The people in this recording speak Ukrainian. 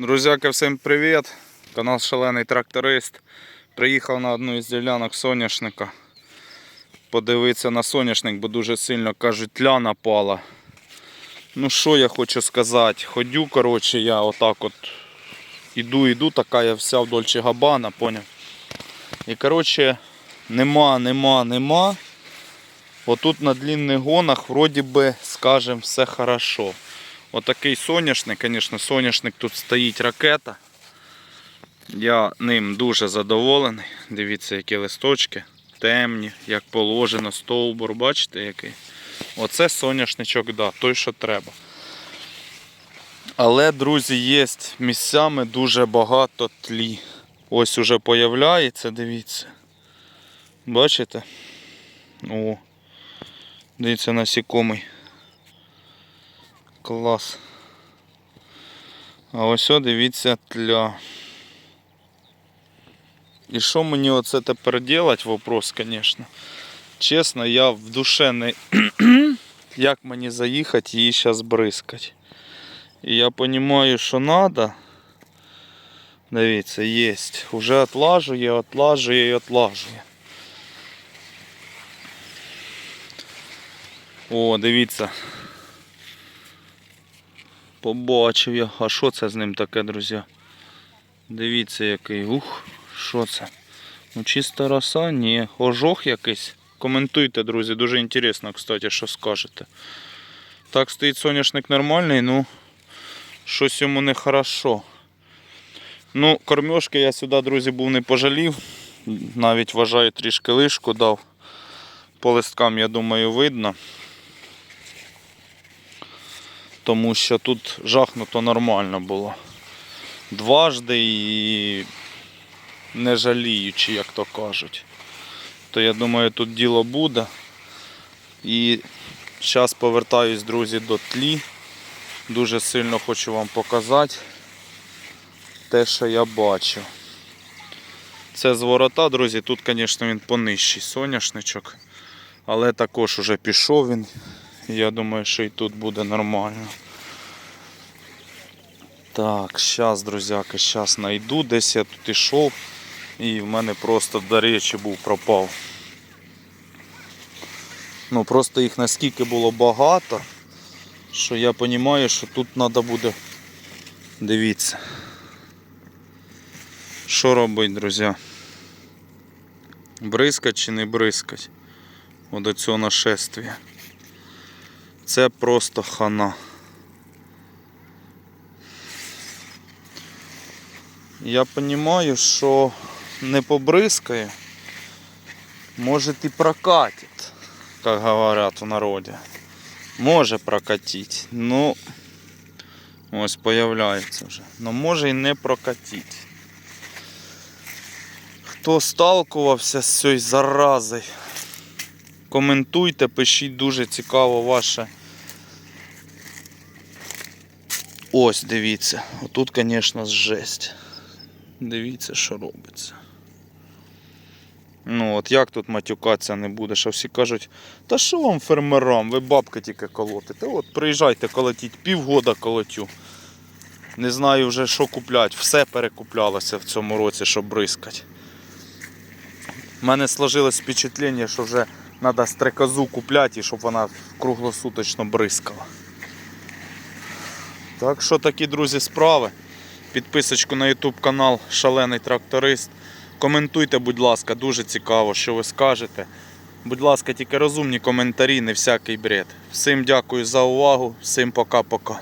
Друзяки, всім привіт! Канал Шалений Тракторист. Приїхав на одну із ділянок соняшника. Подивитися на соняшник, бо дуже сильно кажуть, тля напала. Ну що я хочу сказати? Ходю, коротше, я отак от іду, іду, така я вся в Дольче Габана, поняв? І коротше, нема, нема, нема. Отут на длинних гонах вроді би, скажем, все хорошо. Отакий соняшник, звісно, соняшник тут стоїть ракета. Я ним дуже задоволений. Дивіться, які листочки темні, як положено, стовбур, бачите який? Оце соняшничок, да, той, що треба. Але, друзі, є місцями дуже багато тлі. Ось уже появляється, дивіться. Бачите? О, дивіться, насікомий. Клас. А ось о, дивіться тля. І що мені оце тепер делать? Вопрос, звісно. Чесно, я в душе не. Як мені заїхати її зараз бризкати. І я розумію, що треба. Дивіться, є. Уже отлажує, отлажує і отлажує. О, дивіться. Побачив я. А що це з ним таке, друзі? Дивіться який. Ух, що це? Ну чиста роса? Ні. Ожог якийсь. Коментуйте, друзі, дуже інтересно, кстати, що скажете. Так стоїть соняшник нормальний, ну щось йому не хорошо. Ну, кормежки я сюди, друзі, був не пожалів. Навіть вважаю трішки лишку дав. По листкам, я думаю, видно тому що тут жахнуто нормально було. Дважди і не жаліючи, як то кажуть. То я думаю, тут діло буде. І зараз повертаюсь, друзі, до тлі. Дуже сильно хочу вам показати те, що я бачу. Це з ворота, друзі, тут, звісно, він понижчий соняшничок, але також уже пішов він. Я думаю, що і тут буде нормально. Так, зараз, друзяки, зараз знайду. Десь я тут ішов і в мене просто до речі був пропав. Ну просто їх наскільки було багато, що я розумію, що тут треба буде. Дивіться. Що робити, друзі? Бризкать чи не бризкать? От до цього нашествия. Це просто хана. Я розумію, що не побризкає, може і прокатить, як говорять у народі. Може прокатить, ну ось появляється вже. Но може і не прокатить. Хто сталкувався з цією заразою? Коментуйте, пишіть дуже цікаво ваше. Ось, дивіться. Отут, звісно, жесть. Дивіться, що робиться. Ну от як тут матюкатися не будеш, а всі кажуть, та що вам фермерам, ви бабки тільки колотите. От приїжджайте колотіть, півгода колотю. Не знаю вже що купляти. Все перекуплялося в цьому році, щоб бризкати. У мене сложилось впечатлення, що вже треба стрекозу купляти, щоб вона круглосуточно бризкала. Так що такі, друзі, справи. Підписочку на YouTube канал Шалений Тракторист. Коментуйте, будь ласка, дуже цікаво, що ви скажете. Будь ласка, тільки розумні коментарі, не всякий бред. Всім дякую за увагу, всім пока-пока.